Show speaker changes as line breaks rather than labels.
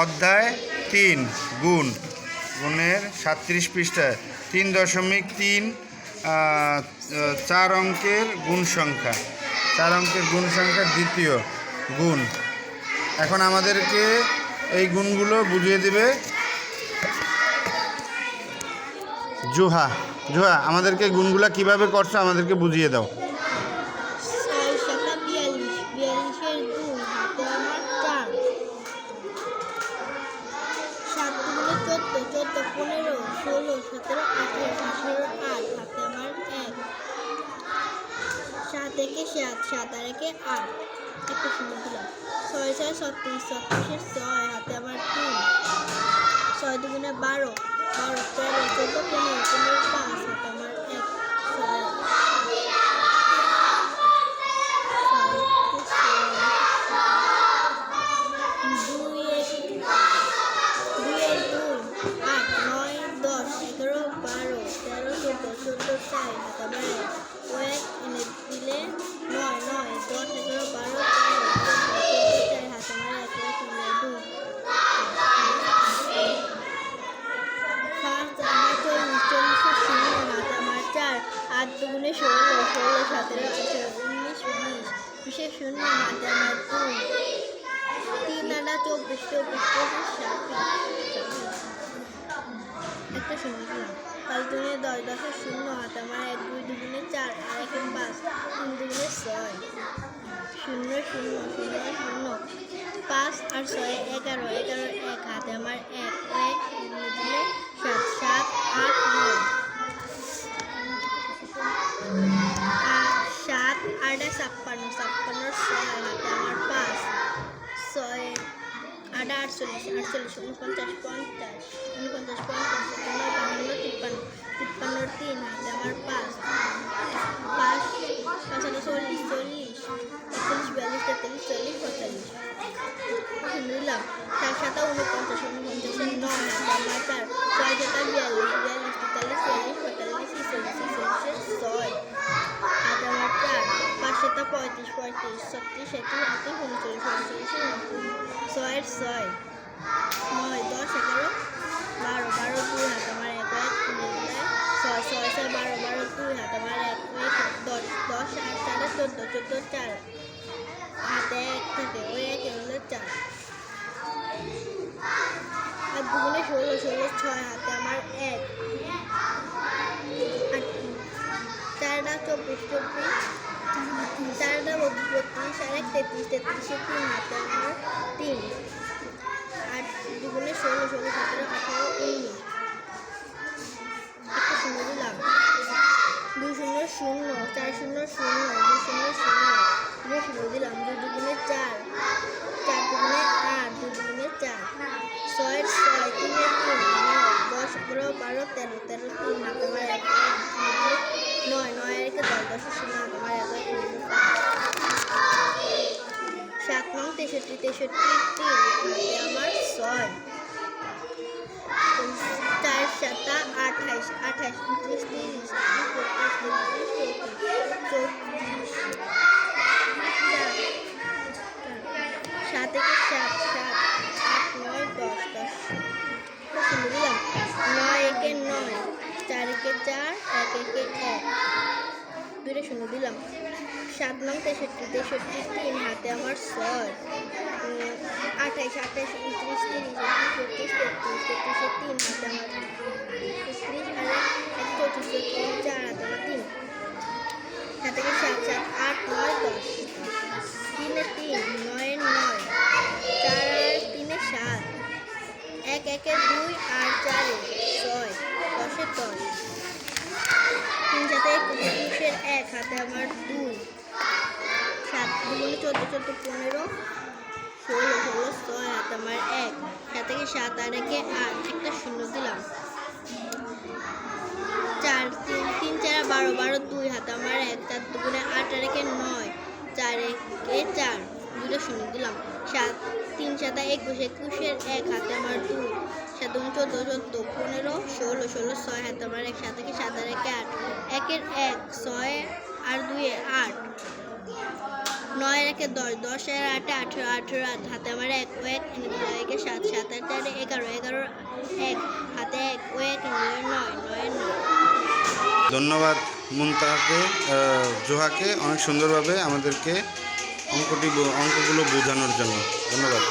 অধ্যায় তিন, গুণ। গুণের সাতত্রিশ পৃষ্ঠায় তিন দশমিক তিন চার অঙ্কের গুণ সংখ্যা। চার অঙ্কের গুণ সংখ্যা দ্বিতীয় গুণ। এখন আমাদেরকে এই গুণগুলো বুঝিয়ে দিবে। জুহা জুহা, আমাদেরকে গুণগুলা কীভাবে করছ আমাদেরকে বুঝিয়ে দাও।
একে সাত সাত একে আট একটা শূন্য দিলাম ছয় ছয় ছত্রিশ ছত্রিশের ছয় হাতে আবার তিন। ছয় দুগুণে বারো। বারো, তেরো, চোদ্দ, পনেরো পনেরো, পাঁচ। হাতে আমার আট দুগুণে ষোলো ষোলো সতেরো আঠেরো উনিশ, বিশ, বিশের শূন্য হাতে দুই তিন আটা চব্বিশ চব্বিশ, পঁচিশ একটা শূন্য দিলাম। পাঁচ দশ, দশের শূন্য হাত আমার এক, দুই দুগুণে চার, আর এক পাঁচ, তিন দুগুণে ছয়। শূন্য শূন্য শূন্য শূন্য। পাঁচ আর ছয় এগারো এগারো এক, হাতে আমার এক এক দিলে সাত সাত আটা আটচল্লিশ আটচল্লিশ, উনপঞ্চাশ, পঞ্চাশ উনপঞ্চাশ, পঞ্চাশ একান্ন বাহান্ন তিপ্পান্ন তিপ্পান্নর তিন আমার পাঁচ পাঁচ পাঁচ আটা চল্লিশ চল্লিশ একচল্লিশ বিয়াল্লিশ তেতাল্লিশ চল্লিশ, পঁয়তাল্লিশ। দিলাম চার, সাতা, উনপঞ্চাশ উনপঞ্চাশের নয় আমার চার ছয়, সাতা বিয়াল্লিশ বিয়াল্লিশ, তেতাল্লিশ, চল্লিশ, পঁয়তাল্লিশ, ছিচল্লিশ ছিচল্লিশের ছয়। হাতে আমার চার পাঁচ, সাতা, পঁয়ত্রিশ পঁয়ত্রিশ, ছত্রিশ একত্রিশ আটত্রিশ, উনচল্লিশ উনচল্লিশের ছয়ের ছয়। নয় দশ, এগারো, বারো বারো, দুই হাত, আমার এক এক ছয় ছয় ছয়, বারো বারো, দুই হাত, আমার এক এক, দশ দশ, আট চারে চোদ্দ চোদ্দ, চার হাতে, এক থেকে ওই এক হলো চার। আর দুগুণে ষোলো ষোলো, ছয় হাতে আমার এক চারটা চব্বিশ চব্বিশ চারটা বত্রিশ বত্রিশ আর এক তেত্রিশ তেত্রিশে তিন হাতে আমার তিন। আট দুগুণে ষোলো ষোলো, সতেরো, আঠারো উনিশ একটা শূন্য দিলাম দুই শূন্য শূন্য, চার শূন্য শূন্য, দুই শূন্য শূন্য, দুই শূন্য দিলাম দুই দুগুণে চার চার দুগুণে আট, দুই দুগুণে চার ছয়ের ছয় তিনের তিন, নয়, দশ, এগারো, বারো, তেরো তেরো, তিন, হাত আমার এক নয় নয়, একে দশ দশের শূন্য সাত তেষট্টি তিন আমার ছয়। চার সাতা আঠাইশ আঠাইশ উনত্রিশ তিরিশ, চৌত্রিশ সাত থেকে সাত সাত, আট, নয়, দশ দশ। দিলাম নয় একে নয়, চার একে চার, এক একে এক। দুইটা শুনে দিলাম। সাত নং তেষট্টি তেষট্টি তিন হাতে আমার ছয়। আঠাইশ আঠাইশ, উনত্রিশ, তিরিশ একত্রিশ তেত্রিশ, তেত্রিশে তিন হাতে আমার তেত্রিশ আর এক চৌত্রিশ চার হাতে আমার তিন। থেকে সাত সাত, আট, নয়, দশ? তিনে তিন, নয় নয়। চার তিনে সাত। এক, একে দুই, আর চারে ছয়, দশে দশ। তিন সাথে একুশের এক হাতে আমার দুই। সাত দুগুণে চোদ্দ চোদ্দ, পনেরো, ষোলো ষোলো, ছয় হাত আমার এক। সাত থেকে সাত আর একে আট। একটা শূন্য দিলাম। চার, তিন তিন, চার, বারো বারো, দুই হাত আমার এক। চার দুগুণে আট আর একে নয়। চার একে চার। দুটো শূন্য দিলাম। সাত, তিন, সাতা একুশ, একুশের এক হাতে আমার দুই। সাত চোদ্দ চোদ্দ, পনেরো, ষোলো ষোলো, ছয় হাতে আমার এক। সাত থেকে সাত আর একে আট। একের এক, ছয়, আর দুয়ে আট। নয় একে দশ দশ আর আটে আঠেরো আঠেরো আট, হাতে আমার এক, ও এক একে সাত সাত চারে এগারো এগারো এক, হাতে এক, ও এক নয় নয় নয় নয়।
ধন্যবাদ মুনতাহাকে জোহাকে। অনেক সুন্দরভাবে আমাদেরকে অঙ্কটি অঙ্কগুলো বোঝানোর জন্য। ধন্যবাদ।